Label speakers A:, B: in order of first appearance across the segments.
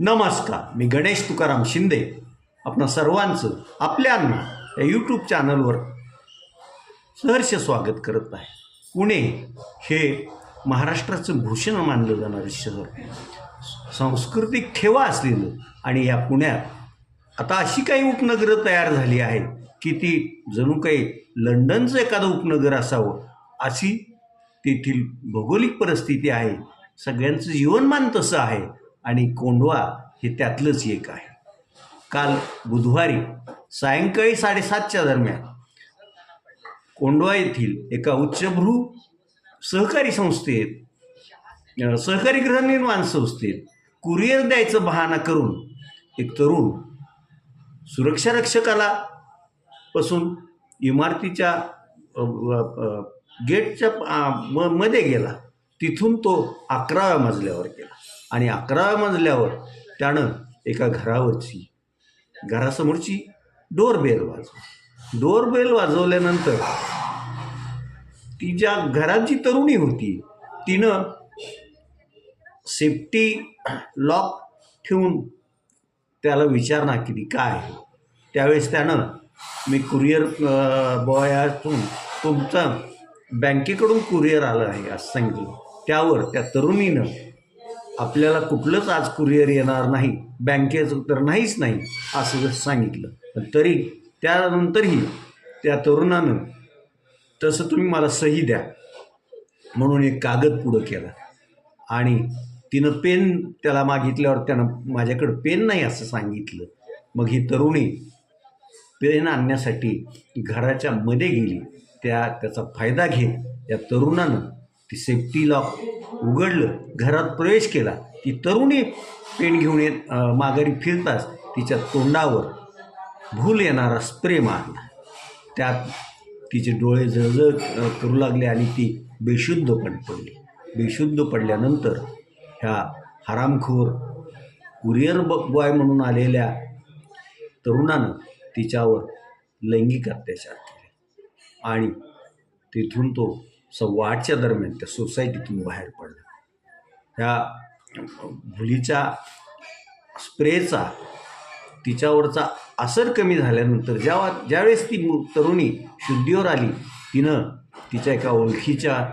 A: नमस्कार मी गणेश तुकाराम शिंदे. आपणा सर्वांचं आपल्यांना या यूट्यूब चॅनलवर सहर्ष स्वागत करत आहे. पुणे हे महाराष्ट्राचं भूषण मानलं जाणारं शहर. सांस्कृतिक ठेवा असलेलं आणि या पुण्यात आता अशी काही उपनगरं तयार झाली आहेत की ती जणू काही लंडनचं एखादं उपनगर असावं अशी तेथील भौगोलिक परिस्थिती आहे. सगळ्यांचं जीवनमान तसं आहे. आणि कोंडवा हे त्यातलंच एक आहे. काल बुधवारी सायंकाळी साडेसातच्या दरम्यान कोंडवा येथील एका उच्चभ्रू सहकारी संस्थेत सहकारी गृहनिर्माण संस्थेत कुरिअर द्यायचं बहाणा करून एक तरुण सुरक्षा रक्षकाला पासून इमारतीच्या गेटच्या म- मध्ये गेला. तिथून तो अकराव्या मजल्यावर गेला. आणि अकरा मजल्यावर त्यानं एका घरावरची घरासमोरची डोरबेल वाजवली. डोरबेल वाजवल्यानंतर ती ज्या घराची तरुणी होती तिनं सेफ्टी लॉक ठेवून त्याला विचारणा केली काय त्यावेळेस त्यानं मी कुरिअर बॉय असून तुमचं बँकेकडून कुरिअर आलं आहे असं सांगितलं. त्यावर त्या तरुणीनं आपल्याला कुठलंच आज कुरिअर येणार नाही बँकेचं तर नाहीच नाही असं जर सांगितलं. पण तरी त्यानंतरही त्या तरुणानं तसं तुम्ही मला सही द्या म्हणून एक कागद पुढं केला. आणि तिनं पेन त्याला मागितल्यावर त्यानं माझ्याकडं पेन नाही असं सांगितलं. मग ही तरुणी पेन आणण्यासाठी घराच्या मध्ये गेली. त्या त्याचा फायदा घेत या तरुणानं ती सेफ्टी लॉक उघडलं घरात प्रवेश केला ती तरुणी पेन घेऊन येत माघारी फिरताच तिच्या तोंडावर भूल येणारा स्प्रे मारला. त्यात तिचे डोळे जळजळ करू लागले आणि ती बेशुद्ध पण पडली. बेशुद्ध पडल्यानंतर ह्या हरामखोर कुरिअर ब बॉय म्हणून आलेल्या तरुणानं तिच्यावर लैंगिक अत्याचार केले. आणि तिथून तो सव्वा दरम्यान त्या सोसायटीतून बाहेर पडला. ह्या मुलीच्या स्प्रेचा तिच्यावरचा असर कमी झाल्यानंतर ज्यावा ज्यावेळेस ती तरुणी शुद्धीवर आली तिनं तिच्या एका ओळखीच्या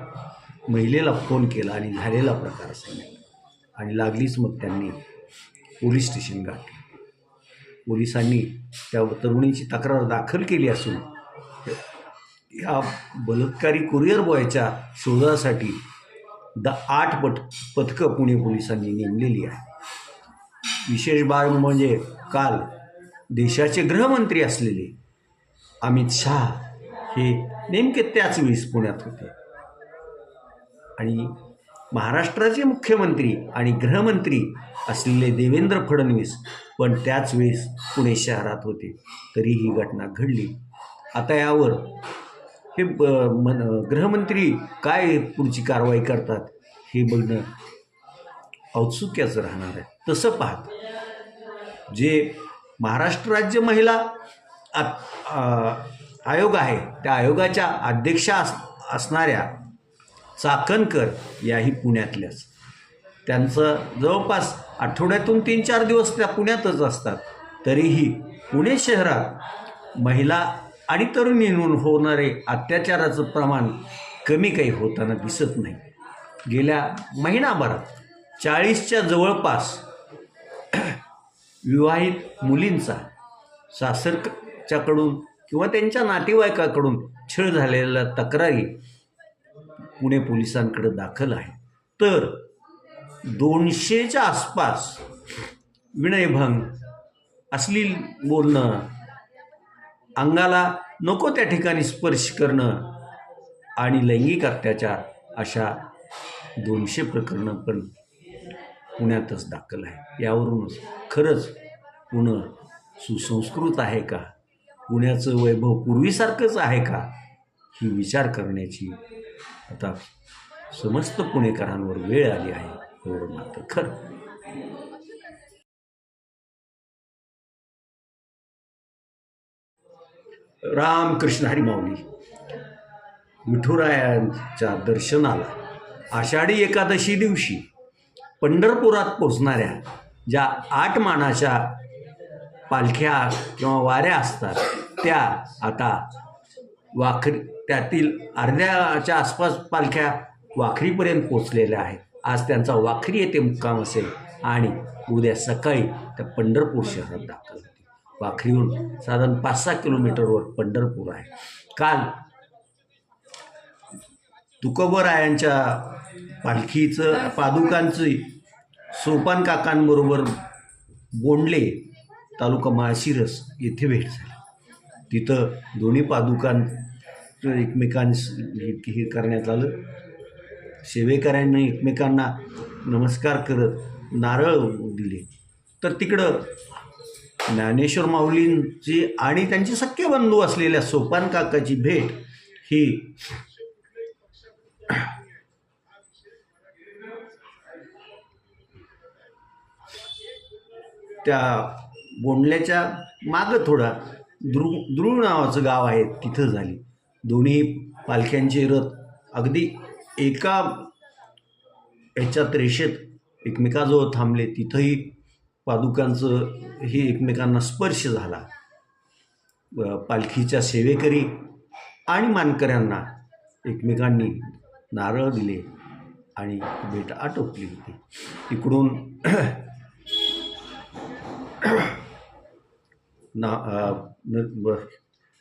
A: महिलेला फोन केला आणि झालेला प्रकार सांगितला. आणि लागलीच मग त्यांनी पोलीस स्टेशन गाठलं. पोलिसांनी त्या तरुणीची तक्रार दाखल केली असून या बलात्कारी कुरिअर बॉयच्या शोधासाठी द आठ पट पथकं पुणे पोलिसांनी नेमलेली आहे विशेष बाब म्हणजे काल देशाचे गृहमंत्री असलेले अमित शहा हे नेमके त्याच वेळेस पुण्यात होते. आणि महाराष्ट्राचे मुख्यमंत्री आणि गृहमंत्री असलेले देवेंद्र फडणवीस पण त्याच वेळेस पुणे शहरात होते. तरी ही घटना घडली. आता यावर हे ब- मन गृहमंत्री काय पुढची कारवाई करतात हे बघणं औत्सुक्याचं राहणार आहे. तसं पाहत जे महाराष्ट्र राज्य महिला आ- आयोग आहे त्या आयोगाच्या अध्यक्षा अस असणाऱ्या चाकणकर याही पुण्यातल्याच. त्यांचं जवळपास आठवड्यातून तीन चार दिवस त्या पुण्यातच असतात. तरीही पुणे शहरात महिला आणि तरुणींवर होणारे अत्याचाराचं प्रमाण कमी काही होताना दिसत नाही. गेल्या महिनाभरात चाळीसच्या जवळपास विवाहित मुलींचा सासरच्याकडून किंवा त्यांच्या नातेवाईकाकडून छळ झालेल्या तक्रारी पुणे पोलिसांकडे दाखल आहे. तर दोनशेच्या आसपास विनयभंग अश्लील बोलणं अंगाला नको त्या ठिकाणी स्पर्श करणं आणि लैंगिक अत्याचार अशा दोनशे प्रकरणं पण पुण्यातच दाखल आहे. यावरूनच खरंच पुणं सुसंस्कृत आहे का? पुण्याचं वैभव पूर्वीसारखंच आहे का? ही विचार करण्याची आता समस्त पुणेकरांवर वेळ आली आहे एवढं मात्र खरं. रामकृष्ण हरी माऊली विठुरायांच्या दर्शनाला. आषाढी एकादशी दिवशी पंढरपुरात पोचणाऱ्या ज्या आठ मानाच्या पालख्या किंवा वाऱ्या असतात त्या आता वाखरी त्यातील अर्ध्याच्या आसपास पालख्या वाखरीपर्यंत पोचलेल्या आहेत. आज त्यांचा वाखरी येथे मुक्काम असेल आणि उद्या सकाळी त्या पंढरपूर शहरात दाखल वाखरीहून साधारण पाच सहा किलोमीटरवर पंढरपूर आहे. काल तुकोबरायांच्या पालखीचं पादुकांची सोपान काकांबरोबर बोंडले तालुका माळशिरस येथे भेट झाली. तिथं दोन्ही पादुकां एकमेकांस हे करण्यात आलं. सेवेकऱ्यांनी एकमेकांना नमस्कार करत नारळ दिले. तर तिकडं ज्ञानेश्वर माऊलींची आणि त्यांचे सख्य बंधू असलेल्या सोपान काकाची भेट ही त्या बोंडल्याच्या मागं थोडा द्रु द्रुळ नावाचं गाव आहे तिथं झाली. दोन्ही पालख्यांचे रथ अगदी एका याच्यात रेषेत एकमेकाजवळ थांबले. तिथंही पादुकांचं हे एकमेकांना स्पर्श झाला. पालखीच्या सेवेकरी आणि मानकऱ्यांना एकमेकांनी नारळ दिले आणि भेट आटोपली होती. इकडून ना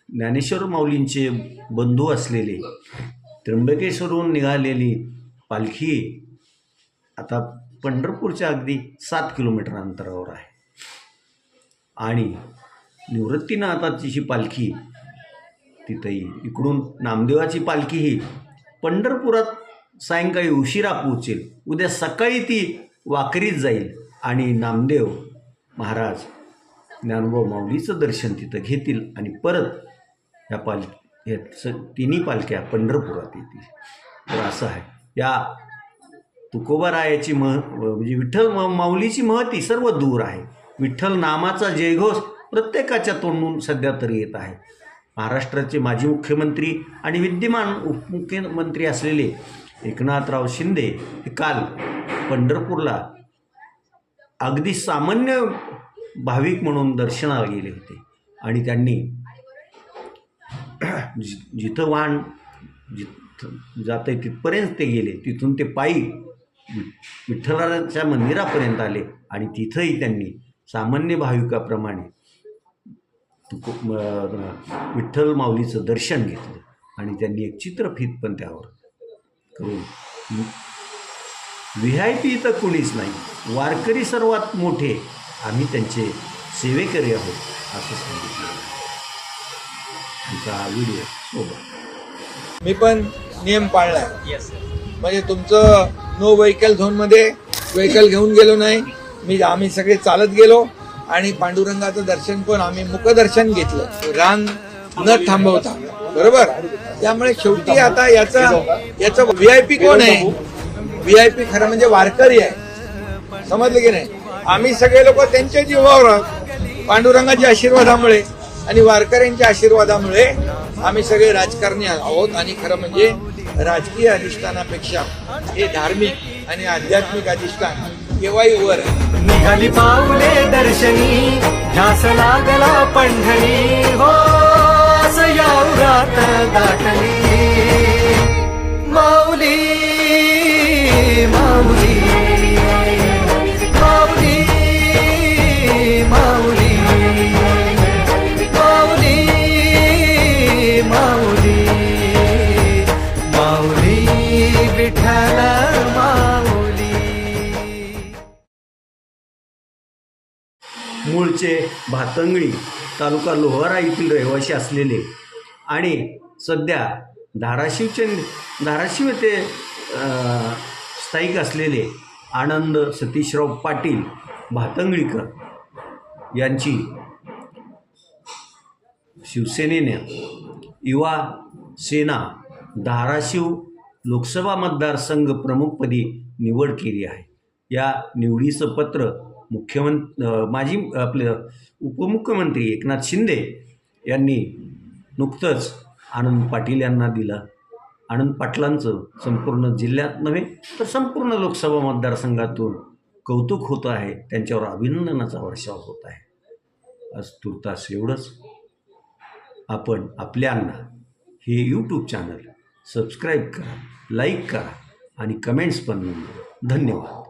A: ज्ञानेश्वर माऊलींचे बंधू असलेले त्र्यंबकेश्वरहून निघालेली पालखी आता पंढरपूरच्या अगदी सात किलोमीटर अंतरावर आहे. आणि निवृत्तीनाथाची आता पालखी तिथं इकडून नामदेवाची पालखी ही पंढरपुरात सायंकाळी उशिरा पोहोचेल. उद्या सकाळी ती वाकरीत जाईल आणि नामदेव महाराज ज्ञानभाऊ माऊलीचं दर्शन तिथं घेतील आणि परत ह्या पाल ह्या तिन्ही पालख्या पंढरपुरात येतील. तर असं आहे. या तुकोबारायाची मह म्हणजे विठ्ठल म माऊलीची महती सर्व दूर आहे. विठ्ठल नामाचा जयघोष प्रत्येकाच्या तोंडून सध्या तरी येत आहे. महाराष्ट्राचे माजी मुख्यमंत्री आणि विद्यमान उपमुख्यमंत्री असलेले एकनाथराव शिंदे हे काल पंढरपूरला अगदी सामान्य भाविक म्हणून दर्शनाला गेले होते. आणि त्यांनी जि जिथं वाहन जिथं जातं आहे तिथपर्यंत ते गेले. तिथून ते पायी विठ्ठलाच्या मंदिरापर्यंत आले आणि तिथंही त्यांनी सामान्य भाविकाप्रमाणे तुको विठ्ठल माऊलीचं दर्शन घेतलं आणि त्यांनी एक चित्रफित पण त्यावर करून व्ही आय पी तर कुणीच नाही. वारकरी सर्वात मोठे. आम्ही त्यांचे सेवेकरी आहोत असं सांगितलं. आमचा हा व्हिडिओ सोबत.
B: मी पण नियम पाळलाय. म्हणजे तुमचं नो व्हेकल झोनमध्ये व्हेकल घेऊन गेलो नाही. मी आम्ही सगळे चालत गेलो आणि पांडुरंगाचं दर्शन पण आम्ही मुखदर्शन घेतलं. रांग न थांबवता. बरोबर? त्यामुळे शेवटी आता याचा याचा पी कोण आहे? व्ही आय पी खरं म्हणजे वारकरी आहे. समजलं की नाही? आम्ही सगळे लोक त्यांच्या जीवावर आहोत. पांडुरंगाच्या आशीर्वादामुळे आणि वारकऱ्यांच्या आशीर्वादामुळे आम्ही सगळे राजकारणी आहोत आणि खरं म्हणजे राजकीय अधिष्ठानापेक्षा हे धार्मिक आणि आध्यात्मिक अधिष्ठान केव्हाही वर
C: निघाली पावले दर्शनी ध्यास लागला पंढरी. हो यावरात माऊली माऊली.
A: भातंगळी तालुका लोहारा येथील रहिवासी असलेले आणि सध्या धाराशिवचे धाराशिव येथे स्थायिक असलेले आनंद सतीशराव पाटील भातंगळीकर यांची शिवसेनेनं युवा सेना धाराशिव लोकसभा मतदारसंघ प्रमुखपदी निवड केली आहे. या निवडीचं पत्र मुख्यमंत माजी आपलं उपमुख्यमंत्री एकनाथ शिंदे यांनी नुकतंच आनंद पाटील यांना दिलं. आनंद पाटलांचं संपूर्ण जिल्ह्यात नव्हे तर संपूर्ण लोकसभा मतदारसंघातून कौतुक होतं आहे. त्यांच्यावर अभिनंदनाचा वर्षाव होत आहे. आज तुर्तास एवढंच. आपण आपल्यांना हे यूट्यूब चॅनल सबस्क्राईब करा लाईक करा आणि कमेंट्स पण नोंदवा. धन्यवाद.